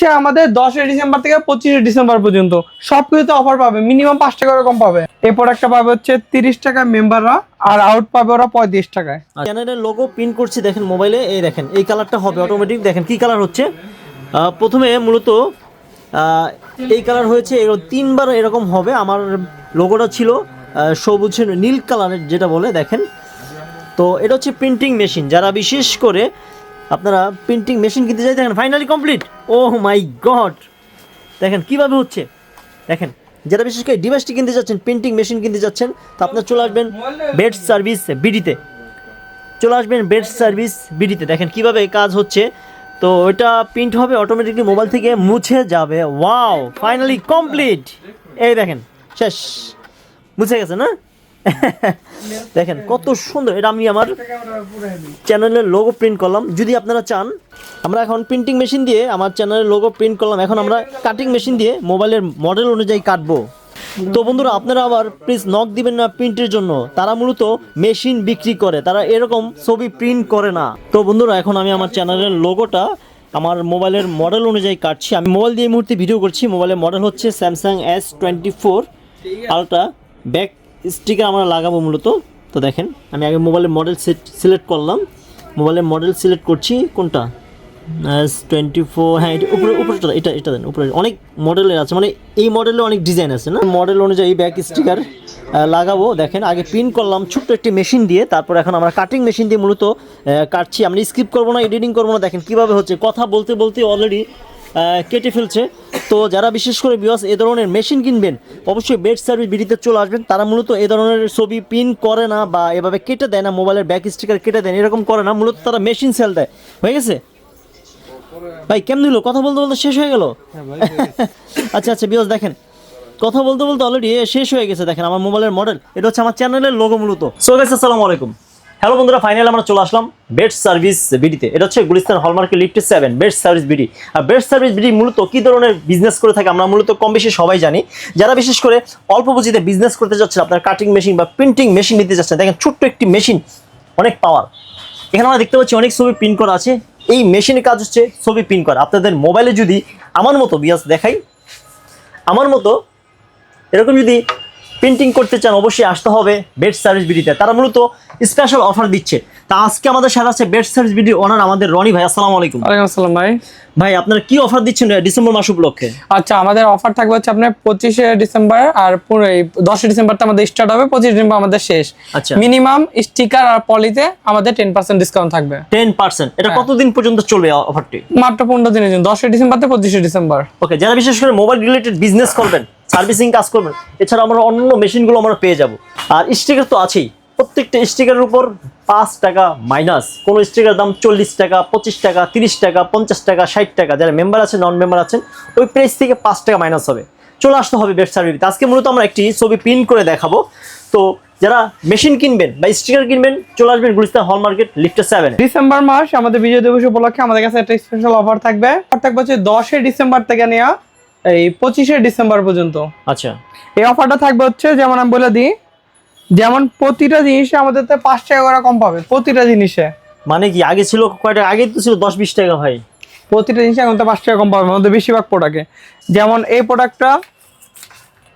হচ্ছে আমাদের দশই ডিসেম্বর থেকে পঁচিশে ডিসেম্বর পর্যন্ত। সব কিছুতে অফার পাবে মিনিমাম পাঁচ টাকা করে কম পাবে। এই প্রোডাক্টটা পাবে হচ্ছে তিরিশ টাকা মেম্বাররা আর আউট পাবে ওরা পঁয়ত্রিশ টাকায়। চ্যানেলের লোগো প্রিন্ট করছি, দেখেন মোবাইলে এই দেখেন, এই কালারটা হবে অটোমেটিক দেখেন কি কালার হচ্ছে। প্রথমে মূলত এই কালার হয়েছে তিনবার এরকম হবে। আমার লোগোটা ছিল সবুজ নীল কালারের যেটা বলে, দেখেন। তো এটা হচ্ছে প্রিন্টিং মেশিন যারা বিশেষ করে আপনারা প্রিন্টিং মেশিন কিনতে চাই দেখেন finally complete oh my god দেখেন, কীভাবে হচ্ছে? দেখেন, যারা বিশেষ করে ডিভাইসটি কিনতে যাচ্ছেন প্রিন্টিং মেশিন কিনতে যাচ্ছেন, তো আপনার চলে আসবেন বেড সার্ভিস বিডিতে চলে আসবেন বেড সার্ভিস বিডিতে দেখেন, কীভাবে কাজ হচ্ছে। তো এটা প্রিন্ট হবে অটোমেটিকলি মোবাইল থেকে, মুছে যাবে। ওয়াও ফাইনালি কমপ্লিট এই দেখেন, শেষ। মুছে গেছে, না? দেখেন, কত সুন্দর, এটা আমি আমার চ্যানেলের লোগো প্রিন্ট করলাম। যদি আপনারা চান, আমরা এখন প্রিন্টিং মেশিন দিয়ে আমার চ্যানেলের লোগো প্রিন্ট করলাম। এখন আমরা কাটিং মেশিন দিয়ে মোবাইলের মডেল অনুযায়ী কাটবো। তো বন্ধুরা, আপনারা আবার প্লিজ নক দিবেন না প্রিন্টের জন্য। তারা মূলত মেশিন বিক্রি করে, তারা এরকম ছবি প্রিন্ট করে না। তো বন্ধুরা, এখন আমি আমার চ্যানেলের লোগোটা আমার মোবাইলের মডেল অনুযায়ী কাটছি। আমি মোবাইল দিয়ে মুহূর্তে ভিডিও করছি। মোবাইলের মডেল হচ্ছে Samsung S twenty four ultra back sticker আমরা লাগাবো মূলত। তো দেখেন, আমি আগে মোবাইলের মডেল সিলেক্ট করলাম। মোবাইলের মডেল সিলেক্ট করছি, কোনটা? টোয়েন্টি ফোর হ্যাঁ এটা উপরে এটা এটা দেন, উপরে। অনেক মডেলের আছে মানে এই মডেলে অনেক ডিজাইন আছে না? মডেল অনুযায়ী ব্যাক স্টিকার লাগাবো। দেখেন, আগে প্রিন্ট করলাম ছোট্ট একটি মেশিন দিয়ে, তারপর এখন আমরা কাটিং মেশিন দিয়ে মূলত কাটছি। আমরা স্কিপ করব না এডিটিং করব না। দেখেন কীভাবে হচ্ছে, কথা বলতে বলতে অলরেডি কেটে ফেলছে। তো যারা বিশেষ করে বিকজ এ ধরনের মেশিন কিনবেন অবশ্যই বেড সার্ভিস বিডিতে চলে আসবেন। তারা মূলত এ ধরনের ছবি প্রিন্ট করে না বা এভাবে কেটে দেয় না মোবাইলের ব্যাক স্টিকার কেটে দেন এরকম করে না। মূলত তারা মেশিন সেল দেয়। হয়ে গেছে? ভাই কেমন হলো? কথা বলতে বলতে শেষ হয়ে গেল? আচ্ছা আচ্ছা বিকজ দেখেন। কথা বলতে বলতে অলরেডি শেষ হয়ে গেছে দেখেন আমার মোবাইলের মডেল এটা হচ্ছে আমার চ্যানেলের লোগো মূলত। সো গাইস আসসালামু আলাইকুম। হ্যালো বন্ধুরা ফাইনাল আমরা চলে আসলাম বেড সার্ভিস বিডিতে এটা হচ্ছে গুলিস্তান হলমার্কের লিফটে সেভেন বেড সার্ভিস বিডি আর বেড সার্ভিস বিডি মূলত কী ধরনের বিজনেস করে থাকে আমরা মূলত কম বেশি সবাই জানি। যারা বিশেষ করে অল্প পুঁজিতে বিজনেস করতে যাচ্ছেন, আপনার কাটিং মেশিন বা প্রিন্টিং মেশিন নিতে যাচ্ছেন, দেখেন ছোট্ট একটি মেশিন অনেক পাওয়ার এখানে আমরা দেখতে পাচ্ছি অনেক ছবি প্রিন্ট করা আছে। এই মেশিনের কাজ হচ্ছে ছবি প্রিন্ট করা। আপনাদের মোবাইলে যদি আমার মতো বিয়াস দেখাই, আমার মতো এরকম যদি প্রিন্টিং করতে চান, অবশ্যই আসতে হবে বেড সার্ভিস বিডিতে তারা মূলত স্পেশাল অফার দিচ্ছে। তা আজকে আমাদের সাথে আছে বেড সার্ভিস বিডি ওনার আমাদের রনি ভাই আসসালামু আলাইকুম। ওয়ালাইকুম আসসালাম ভাই। ভাই আপনারা কি অফার দিচ্ছেন ডিসেম্বর মাস উপলক্ষে? আচ্ছা আমাদের অফার থাকবে হচ্ছে আপনার পঁচিশে ডিসেম্বর আর পুরো এই দশই ডিসেম্বর তো আমাদের স্টার্ট হবে পঁচিশ ডিসেম্বর আমাদের শেষ। আচ্ছা। মিনিমাম স্টিকার আর পলিতে আমাদের টেন পার্সেন্ট ডিসকাউন্ট থাকবে। টেন পার্সেন্ট এটা কতদিন পর্যন্ত চলবে অফারটি মাত্র পনেরো দিনের জন্য দশই ডিসেম্বর থেকে পঁচিশে ডিসেম্বর। ওকে যারা বিশেষ করে মোবাইল রিলেটেড বিজনেস করবেন সার্ভিসিং কাজ করবেন এছাড়া আমরা অন্য মেশিনগুলো আমরা পেয়ে যাব। আর স্টিকার তো আছেই। প্রত্যেকটা স্টিকারের উপর পাঁচ টাকা মাইনাস কোনো স্টিকার দাম চল্লিশ টাকা পঁচিশ টাকা তিরিশ টাকা পঞ্চাশ টাকা ষাট টাকা। যারা মেম্বার আছে নন মেম্বার আছেন ওই প্রাইস থেকে পাঁচ টাকা মাইনাস হবে। চলে আসতে হবে বেড সার্ভিস আজকে মূলত আমরা একটি ছবি প্রিন্ট করে দেখাবো। তো যারা মেশিন কিনবেন বা স্টিকার কিনবেন চলে আসবেন গুলিস্তান হল মার্কেট লিফটে সেভেন ডিসেম্বর মাস আমাদের বিজয় দিবস উপলক্ষে আমাদের কাছে একটা স্পেশাল অফার থাকবে। অফার থাকবে হচ্ছে দশই ডিসেম্বর থেকে নেওয়া এই পঁচিশে ডিসেম্বর পর্যন্ত। আচ্ছা। এই অফারটা থাকবে হচ্ছে যেমন আমি বলে দিই যেমন প্রতিটা জিনিসে আমাদের তো পাঁচ টাকা করে কম পাবে প্রতিটা জিনিসে। মানে কি আগে ছিল কয়টা আগে তো ছিল দশ বিশ টাকা ভাই। প্রতিটা জিনিসে এখন তো পাঁচ টাকা কম পাবে আমাদের বেশিরভাগ প্রোডাক্টে যেমন এই প্রোডাক্টটা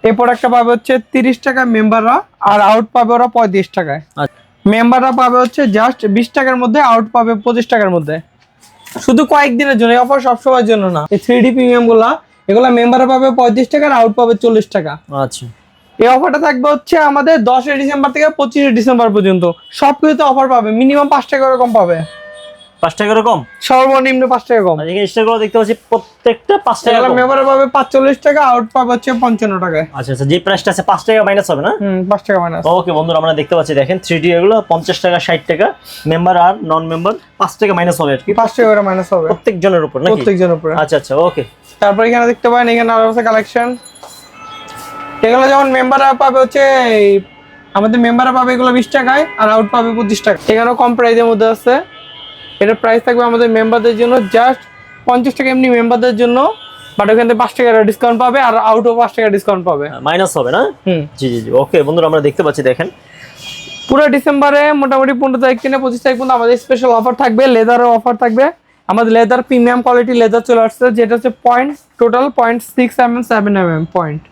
এই প্রোডাক্টটা পাবে হচ্ছে তিরিশ টাকা মেম্বাররা আর আউট পাবে ওরা পঁয়ত্রিশ টাকায়। আচ্ছা। মেম্বাররা পাবে হচ্ছে জাস্ট বিশ টাকার মধ্যে আউট পাবে পঁচিশ টাকার মধ্যে। শুধু কয়েকদিনের জন্য অফার সবসময়ের জন্য না। এই থ্রি ডি প্রিমিয়ামগুলা এগুলা মেম্বাররা পাবে পঁয়ত্রিশ টাকা আর আউট পাবে চল্লিশ টাকা। আচ্ছা। এই অফারটা থাকবে হচ্ছে আমাদের দশই ডিসেম্বর থেকে পঁচিশে ডিসেম্বর পর্যন্ত। সব কিছুতে অফার পাবে। মিনিমাম পাঁচ টাকা করে কম পাবে। পাঁচ টাকা কম? সর্বনিম্ন পাঁচ টাকা কম। আর দেখতে পাচ্ছি প্রত্যেকটা পাঁচ টাকা। মেম্বারে পাবে পাঁচচল্লিশ টাকা আউট পাবে হচ্ছে পঞ্চান্ন টাকায় আচ্ছা আচ্ছা যে প্রাইসটা আছে পাঁচ টাকা মাইনাস হবে না? হুম পাঁচ টাকা মাইনাস ওকে বন্ধুরা আমরা দেখতে পাচ্ছি দেখেন থ্রি ডি এগুলো পঞ্চাশ টাকা ষাট টাকা। মেম্বার আর নন মেম্বার পাঁচ টাকা মাইনাস হবে আর কি। পাঁচ টাকা করে মাইনাস হবে। প্রত্যেক জনের উপর নাকি? প্রত্যেকজনের উপরে। আচ্ছা আচ্ছা ওকে তারপর এখানে দেখতে পারেন এখানে আরও আছে কালেকশন এগুলো যেমন মেম্বাররা পাবে হচ্ছে আমাদের মেম্বাররা পাবে এগুলো বিশ টাকায় আর আউট পাবে পঁচিশ টাকা এখানেও কম প্রাইসের মধ্যে আছে। এটার প্রাইস থাকবে আমাদের মেম্বারদের জন্য জাস্ট পঞ্চাশ টাকা এমনি মেম্বারদের জন্য বাট ওখান থেকে পাঁচ টাকা ডিসকাউন্ট পাবে আর আউটও পাঁচ টাকা ডিসকাউন্ট পাবে। মাইনাস হবে না? হুম। জি জি জি। ওকে বন্ধুরা আমরা দেখতে পাচ্ছি দেখেন। পুরো ডিসেম্বরে মোটামুটি পনেরো তারিখ থেকে পঁচিশ তারিখ পর্যন্ত আমাদের স্পেশাল অফার থাকবে লেদারও অফার থাকবে। আমাদের লেদার প্রিমিয়াম কোয়ালিটি লেদার চলে আসছে যেটা হচ্ছে point total point six M M seven M M point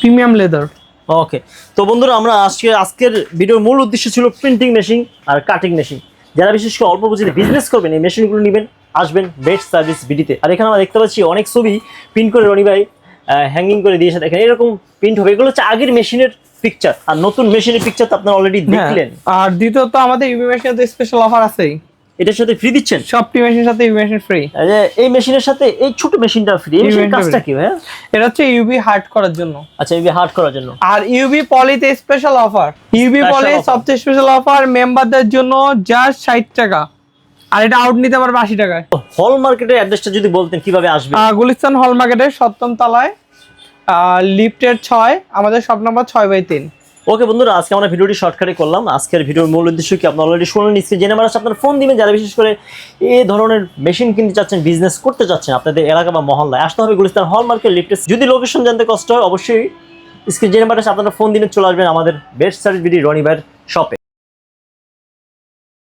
premium leather. Okay তো বন্ধুরা আমরা আজকে আজকের ভিডিওর মূল উদ্দেশ্য ছিল প্রিন্টিং মেশিন আর কাটিং মেশিন। যারা বিশেষ করে অল্প পুঁজিতে বিজনেস করবেন এই মেশিনগুলো নেবেন আসবেন বেস্ট সার্ভিস বিডিতে আর এখানে আমরা দেখতে পাচ্ছি অনেক ছবি প্রিন্ট করে রনি ভাই হ্যাঙ্গিং করে দিয়েছে। দেখেন এরকম প্রিন্ট হবে। এগুলো হচ্ছে আগের মেশিনের পিকচার আর নতুন মেশিনের পিকচার তো আপনারা অলরেডি দেখলেন। আর দ্বিতীয়ত আমাদের ইউবি মেশিনের তো স্পেশাল অফার আছেই। এটার সাথে ফ্রি দিচ্ছেন? সবটি মেশিনের সাথে ইউবি মেশিন ফ্রি এই এই মেশিনের সাথে এই ছোট মেশিনটা ফ্রি এই কাজটা কি ভাই এটা হচ্ছে ইউবি হার্ড করার জন্য। আচ্ছা এই হার্ড করার জন্য। আর ইউবি পলিতে স্পেশাল অফার ইউবি পলি সবচেয়ে স্পেশাল অফার মেম্বারদের জন্য জাস্ট ষাট টাকা। আর এটা আউট নিতে পারবে আশি টাকায়। হল মার্কেটের অ্যাড্রেসটা যদি বলতেন কীভাবে আসবে? গুলিস্তান হল মার্কেটের সপ্তম তলায় লিফটের ছয় আমাদের শপ নাম্বার ছয় বাই তিন। ওকে বন্ধুরা, আজকে আমরা ভিডিওটি শর্টকাটে করলাম। আজকের ভিডিওর মূল উদ্দেশ্য কি? আপনি অলরেডি শুনে নিচ্ছি জেনে মারা আপনার ফোন দিবেন, যারা বিশেষ করে এই ধরনের মেশিন কিনতে চাচ্ছেন বিজনেস করতে চাচ্ছেন, আপনাদের এলাকা বা মহল্লায় আসতে হবে গুলিস্তান হল মার্কেট যদি লোকেশন জানতে কষ্ট হয়, অবশ্যই স্ক্রিন জেনে মারা আপনারা ফোন দিনে চলে আসবেন আমাদের বেস্ট সার্ভিস বিডি রনি ভাইয়ের শপে